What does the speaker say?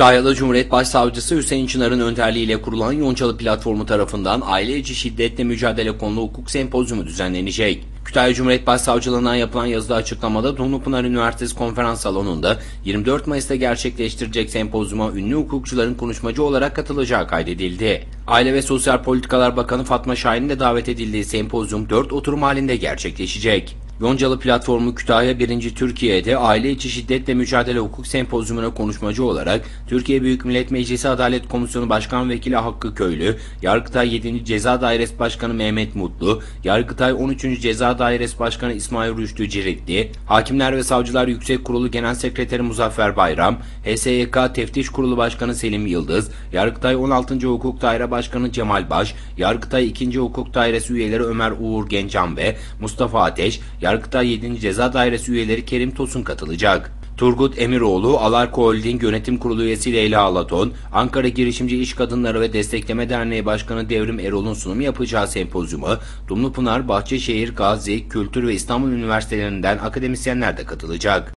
Kütahyalı Cumhuriyet Başsavcısı Hüseyin Çınar'ın önderliğiyle kurulan Yoncalı Platformu tarafından aile içi şiddetle mücadele konulu hukuk sempozyumu düzenlenecek. Kütahya Cumhuriyet Başsavcılığından yapılan yazılı açıklamada Dumlupınar Üniversitesi konferans salonunda 24 Mayıs'ta gerçekleştirecek sempozyuma ünlü hukukçuların konuşmacı olarak katılacağı kaydedildi. Aile ve Sosyal Politikalar Bakanı Fatma Şahin'in de davet edildiği sempozyum 4 oturum halinde gerçekleşecek. Yoncalı Platformu Kütahya 1. Türkiye'de aile içi şiddetle mücadele hukuk sempozyumuna konuşmacı olarak Türkiye Büyük Millet Meclisi Adalet Komisyonu Başkan Vekili Hakkı Köylü, Yargıtay 7. Ceza Dairesi Başkanı Mehmet Mutlu, Yargıtay 13. Ceza Dairesi Başkanı İsmail Rüştü Ciritli, Hakimler ve Savcılar Yüksek Kurulu Genel Sekreteri Muzaffer Bayram, HSYK Teftiş Kurulu Başkanı Selim Yıldız, Yargıtay 16. Hukuk Daire Başkanı Cemal Baş, Yargıtay 2. Hukuk Dairesi üyeleri Ömer Uğur Gencan ve Mustafa Ateş, Yargıtay 7. Ceza Dairesi üyeleri Kerim Tosun katılacak. Turgut Emiroğlu, Alarko Holding Yönetim Kurulu üyesi Leyla Alaton, Ankara Girişimci İş Kadınları ve Destekleme Derneği Başkanı Devrim Erol'un sunumu yapacağı sempozyuma Dumlupınar, Bahçeşehir, Gazi, Kültür ve İstanbul Üniversitelerinden akademisyenler de katılacak.